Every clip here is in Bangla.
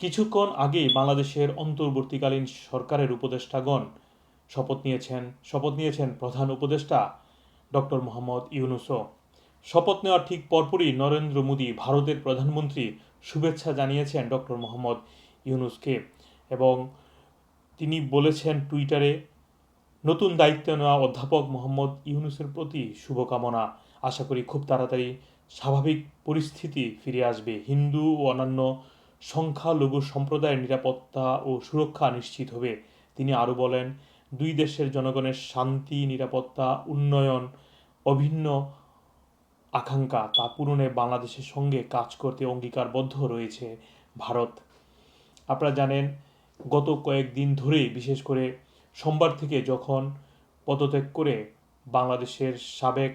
কিছুক্ষণ আগেই বাংলাদেশের অন্তর্বর্তীকালীন সরকারের উপদেষ্টাগণ শপথ নিয়েছেন শপথ নিয়েছেন প্রধান উপদেষ্টা ডক্টর মোহাম্মদ ইউনুসও। শপথ নেওয়ার ঠিক পরপরই নরেন্দ্র মোদী ভারতের প্রধানমন্ত্রী শুভেচ্ছা জানিয়েছেন ডক্টর মোহাম্মদ ইউনুসকে এবং তিনি বলেছেন টুইটারে, নতুন দায়িত্ব নেওয়া অধ্যাপক মোহাম্মদ ইউনুসের প্রতি শুভকামনা। আশা করি খুব তাড়াতাড়ি স্বাভাবিক পরিস্থিতি ফিরে আসবে। হিন্দু ও অন্যান্য সংখ্যালঘু সম্প্রদায়ের নিরাপত্তা ও সুরক্ষা নিশ্চিত হবে। তিনি আরও বলেন, দুই দেশের জনগণের শান্তি, নিরাপত্তা, উন্নয়ন, অভিন্ন আকাঙ্ক্ষা তা পূরণে বাংলাদেশের সঙ্গে কাজ করতে অঙ্গীকারবদ্ধ রয়েছে ভারত। আপনারা জানেন, গত কয়েকদিন ধরেই, বিশেষ করে সোমবার থেকে যখন পদত্যাগ করে বাংলাদেশের সাবেক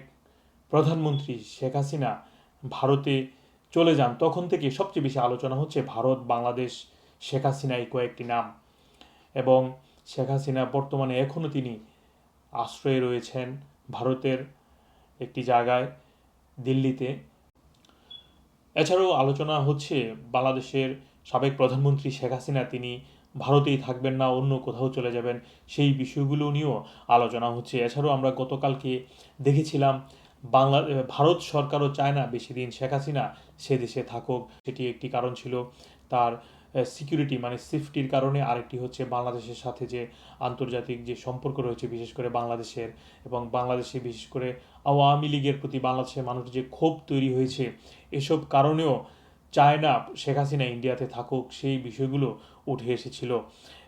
প্রধানমন্ত্রী শেখ হাসিনা ভারতে চলে যান, তখন থেকে সবচেয়ে বেশি আলোচনা হচ্ছে ভারত, বাংলাদেশ, শেখ হাসিনা এই কয়েকটি নাম। এবং শেখ হাসিনা বর্তমানে এখনও তিনি আশ্রয়ে রয়েছেন ভারতের একটি জায়গায়, দিল্লিতে। এছাড়াও আলোচনা হচ্ছে বাংলাদেশের সাবেক প্রধানমন্ত্রী শেখ হাসিনা, তিনি ভারতেই থাকবেন না, অন্য কোথাও চলে যাবেন, সেই বিষয়গুলো নিয়েও আলোচনা হচ্ছে। এছাড়াও আমরা গতকালকে দেখেছিলাম বাংলা ভারত সরকারও চায় না বেশি দিন শেখ হাসিনা সে দেশে থাকুক, সেটি একটি কারণ ছিল। তার সিকিউরিটি মানে সেফটির কারণে আরেকটি হচ্ছে বাংলাদেশের সাথে যে আন্তর্জাতিক যে সম্পর্ক রয়েছে, বিশেষ করে বাংলাদেশের এবং বাংলাদেশে বিশেষ করে আওয়ামী লীগের প্রতি বাংলাদেশের মানুষ যে ক্ষোভ তৈরি হয়েছে, এসব কারণেও চায় না শেখ হাসিনা ইন্ডিয়াতে থাকুক, সেই বিষয়গুলো উঠে এসেছিল।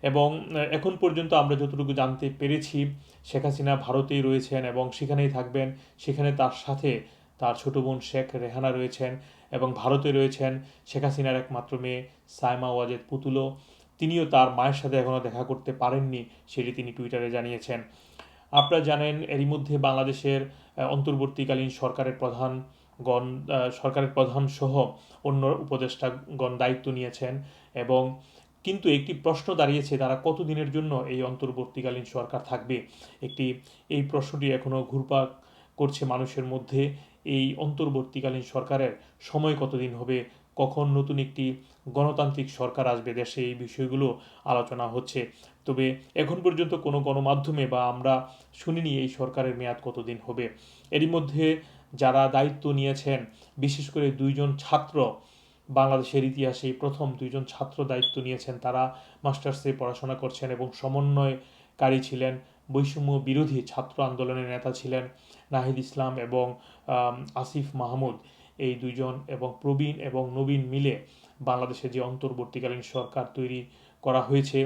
এবং এখন পর্যন্ত আমরা যতটুকু জানতে পেরেছি, শেখ হাসিনা ভারতেই রয়েছেন এবং সেখানেই থাকবেন। সেখানে তার সাথে তার ছোট বোন শেখ রেহানা রয়েছেন এবং ভারতে রয়েছেন শেখ হাসিনার একমাত্র মেয়ে সাইমা ওয়াজেদ পুতুলো তিনিও তার মায়ের সাথে এখনও দেখা করতে পারেননি, সেটি তিনি টুইটারে জানিয়েছেন। আপনারা জানেন, এরই মধ্যে বাংলাদেশের অন্তর্বর্তীকালীন সরকারের প্রধান গণ সরকারের প্রধান সহ অন্য উপদেষ্টাগণ দায়িত্ব নিয়েছেন এবং কিন্তু একটি প্রশ্ন দাঁড়িয়েছে তারা কতদিনের জন্য এই অন্তর্বর্তীকালীন সরকার থাকবে। একটি, এই প্রশ্নটি এখনও ঘুরপাক করছে মানুষের মধ্যে, এই অন্তর্বর্তীকালীন সরকারের সময় কতদিন হবে, কখন নতুন একটি গণতান্ত্রিক সরকার আসবে দেশে, এই বিষয়গুলো আলোচনা হচ্ছে। তবে এখন পর্যন্ত কোনো গণমাধ্যমে বা আমরা শুনিনি এই সরকারের মেয়াদ কতদিন হবে। এরই মধ্যে যারা দায়িত্ব নিয়েছেন, বিশেষ করে দুইজন ছাত্র, বাংলাদেশের ইতিহাসে প্রথম দুইজন ছাত্র দায়িত্ব নিয়েছেন, তারা মাস্টার্সে পড়াশোনা করছেন এবং সমন্বয়কারী ছিলেন, বৈষম্য বিরোধী ছাত্র আন্দোলনের নেতা ছিলেন নাহিদ ইসলাম এবং আসিফ মাহমুদ। এই দুইজন এবং প্রবীণ এবং নবীন মিলে বাংলাদেশের যে অন্তর্বর্তীকালীন সরকার তৈরি করা হয়েছে,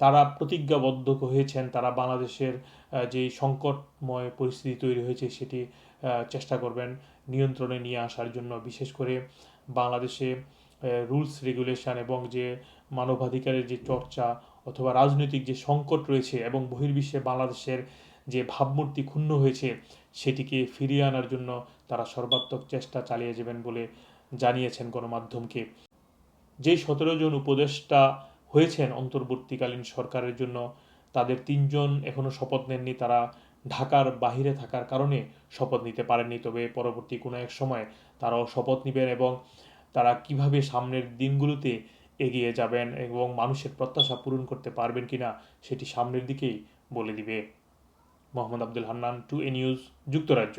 তারা প্রতিজ্ঞাবদ্ধ হয়েছেন, তারা বাংলাদেশের যে সংকটময় পরিস্থিতি তৈরি হয়েছে সেটি চেষ্টা করবেন নিয়ন্ত্রণে নিয়ে আসার জন্য, বিশেষ করে বাংলাদেশে রুলস রেগুলেশন এবং যে মানবাধিকারের যে চর্চা অথবা রাজনৈতিক যে সংকট রয়েছে এবং বহির্বিশ্বে বাংলাদেশের যে ভাবমূর্তি ক্ষুণ্ণ হয়েছে, সেটিকে ফিরিয়ে আনার জন্য তারা সর্বাত্মক চেষ্টা চালিয়ে যাবেন বলে জানিয়েছেন গণমাধ্যমকে। যেই সতেরো জন উপদেষ্টা হয়েছেন অন্তর্বর্তীকালীন সরকারের জন্য, তাদের তিনজন এখনও শপথ নেননি, তারা ঢাকার বাহিরে থাকার কারণে শপথ নিতে পারেননি। তবে পরবর্তী কোনো এক সময় তারাও শপথ নেবেন এবং তারা কীভাবে সামনের দিনগুলোতে এগিয়ে যাবেন এবং মানুষের প্রত্যাশা পূরণ করতে পারবেন কি না সেটি সামনের দিকেই বলে দিবে। Mohammad Abdul Hannan, two A news, যুক্তরাজ্য।